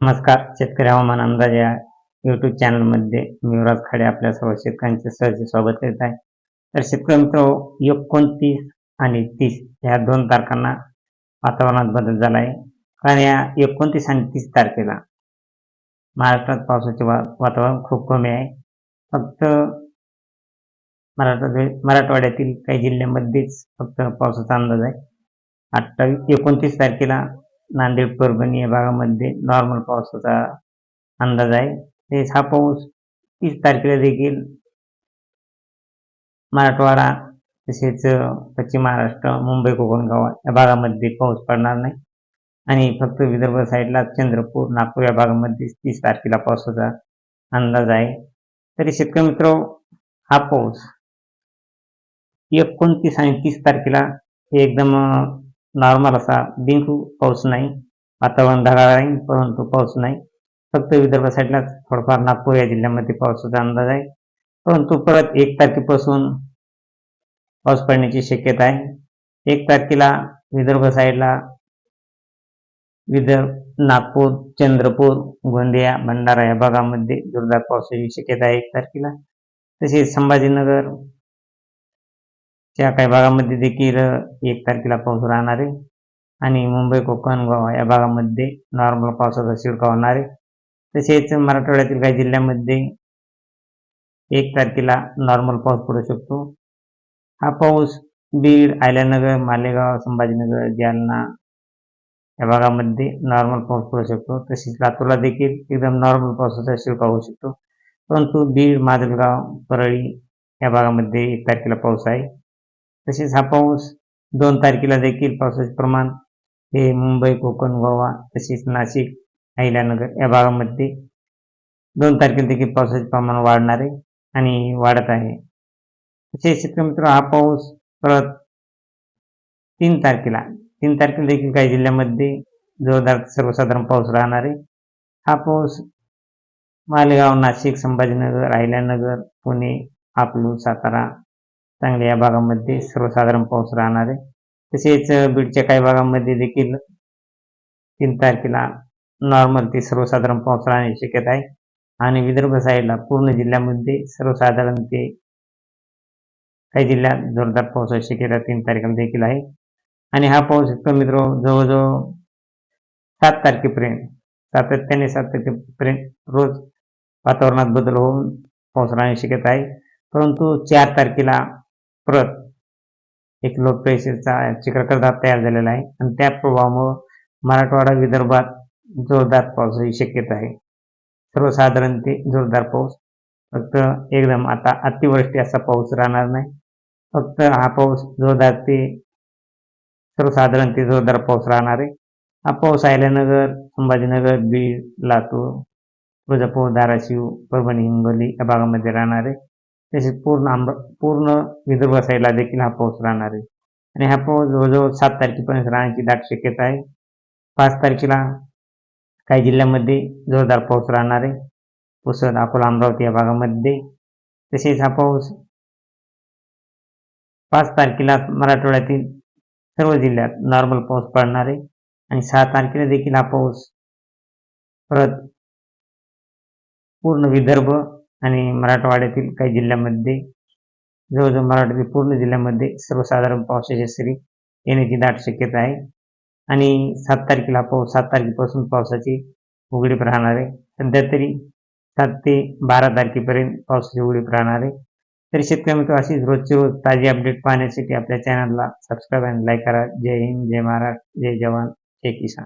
नमस्कार शेतकरी हवामान अंदाज या युट्यूब चॅनलमध्ये मी युवराज खाडे आपल्या सर्व शेतकऱ्यांचे सहज स्वागत करीत आहे. तर शेतकरी मित्र एकोणतीस आणि तीस ह्या दोन तारखांना वातावरणात बदल झाला आहे कारण या एकोणतीस आणि तीस तारखेला महाराष्ट्रात पावसाचे वा वातावरण खूप कमी आहे. फक्त मराठा मराठवाड्यातील काही जिल्ह्यांमध्येच फक्त पावसाचा अंदाज आहे. अठ्ठावीस एकोणतीस तारखेला नांदेड परभणी या भागामध्ये नॉर्मल पावसाचा अंदाज आहे. ते हा पाऊस तीस तारखेला देखील मराठवाडा तसेच पश्चिम महाराष्ट्र मुंबई कोकण गावा या भागामध्ये पाऊस पडणार नाही. आणि फक्त विदर्भ साईडला चंद्रपूर नागपूर या भागामध्ये तीस तारखेला पावसाचा अंदाज आहे. तरी शेतकरी मित्र हा पाऊस एकोणतीस आणि तीस तारखेला हे एकदम नॉर्मल असा बिंकू पाऊस नाही. वातावरण ढगाळ आहे परंतु पाऊस नाही. फक्त विदर्भ साईडलाच थोडंफार नागपूर या जिल्ह्यामध्ये पावसाचा अंदाज आहे. परंतु परत एक तारखेपासून पाऊस पडण्याची शक्यता आहे. एक तारखेला विदर्भ साईडला विदर्भ नागपूर चंद्रपूर गोंदिया भंडारा या भागामध्ये जोरदार पावसाची शक्यता आहे एक तारखेला. तसेच संभाजीनगर च्या काही भागामध्ये देखील एक तारखेला पाऊस राहणार आहे. आणि मुंबई कोकण गोवा या भागामध्ये नॉर्मल पावसाचा शिडका होणार आहे. तसेच मराठवाड्यातील काही जिल्ह्यामध्ये एक तारखेला नॉर्मल पाऊस पडू शकतो. हा पाऊस बीड आयल्यानगर मालेगाव संभाजीनगर जालना या भागामध्ये नॉर्मल पाऊस पडू शकतो. तसेच लातूरला देखील एकदम नॉर्मल पावसाचा शिडका होऊ शकतो. परंतु बीड माजलगाव परळी या भागामध्ये एक तारखेला पाऊस आहे. तसेच हा पाऊस दोन तारखेला देखील पावसाचे प्रमाण हे मुंबई कोकण गोवा तसेच नाशिक अहिल्यानगर या भागामध्ये दोन तारखेला देखील पावसाचे प्रमाण वाढणार आहे आणि वाढत आहे. तसेच शेतकरी मित्र हा पाऊस परत तीन तारखेला तीन तारखेला देखील काही जिल्ह्यामध्ये जोरदार सर्वसाधारण पाऊस राहणार आहे. हा पाऊस मालेगाव नाशिक संभाजीनगर अहिल्यानगर पुणे आपलू सातारा चांगल्या या भागामध्ये सर्वसाधारण पाऊस राहणार आहे. तसेच बीडच्या काही भागामध्ये देखील तीन तारखेला नॉर्मल ते सर्वसाधारण पाऊस राहण्याची शक्यता आहे. आणि विदर्भ साईडला पूर्ण जिल्ह्यामध्ये सर्वसाधारण ते काही जिल्ह्यात जोरदार पावसाची शक्यता तीन तारखेला देखील आहे. आणि हा पाऊस मित्र जवळजवळ सात तारखेपर्यंत सातत्याने सात तारखेपर्यंत रोज वातावरणात बदल होऊन पाऊस राहण्याची शक्यता आहे. परंतु चार तारखेला परत एक लो प्रेशरचा चक्रकरदाब तयार झालेला आहे. आणि त्या प्रभावामुळं मराठवाडा विदर्भात जोरदार पावसाची शक्यता आहे. सर्वसाधारण ते जोरदार पाऊस. फक्त एकदम आता अतिवृष्टी असा पाऊस राहणार नाही. फक्त हा पाऊस जोरदार ते सर्वसाधारण ते जोरदार पाऊस राहणार आहे. हा पाऊस आयल्यानगर संभाजीनगर बीड लातूर तुळजापूर धाराशिव परभणी हिंगोली या भागामध्ये राहणार आहे. तसेच पूर्ण पूर्ण विदर्भ साईडला देखील हा पाऊस राहणार आहे. आणि हा पाऊस जवळजवळ सात तारखेपर्यंत राहण्याची दाट शक्यता आहे. पाच तारखेला काही जिल्ह्यामध्ये जोरदार पाऊस राहणार आहे. पुसद अकोला अमरावती या भागामध्ये. तसेच हा पाऊस पाच तारखेला मराठवाड्यातील सर्व जिल्ह्यात नॉर्मल पाऊस पडणार आहे. आणि सहा तारखेला देखील हा पाऊस परत पूर्ण विदर्भ आणि मराठवाड्यातील काही जिल्ह्यामध्ये जवळजवळ मराठवाड्यातील पूर्ण जिल्ह्यामध्ये सर्वसाधारण पावसाची सरी येण्याची दाट शक्यता आहे. आणि सात तारखेला पाऊस सात तारखेपासून पावसाची उघडीप राहणार आहे. सध्या तरी सात ते बारा तारखेपर्यंत पावसाची उघडीप राहणार आहे. तरी शेतकरी मित्र अशीच रोजची रोज ताजी अपडेट पाहण्यासाठी आपल्या चॅनलला सबस्क्राईब आणि लाईक करा. जय हिंद जय महाराष्ट्र जय जवान जय किसान.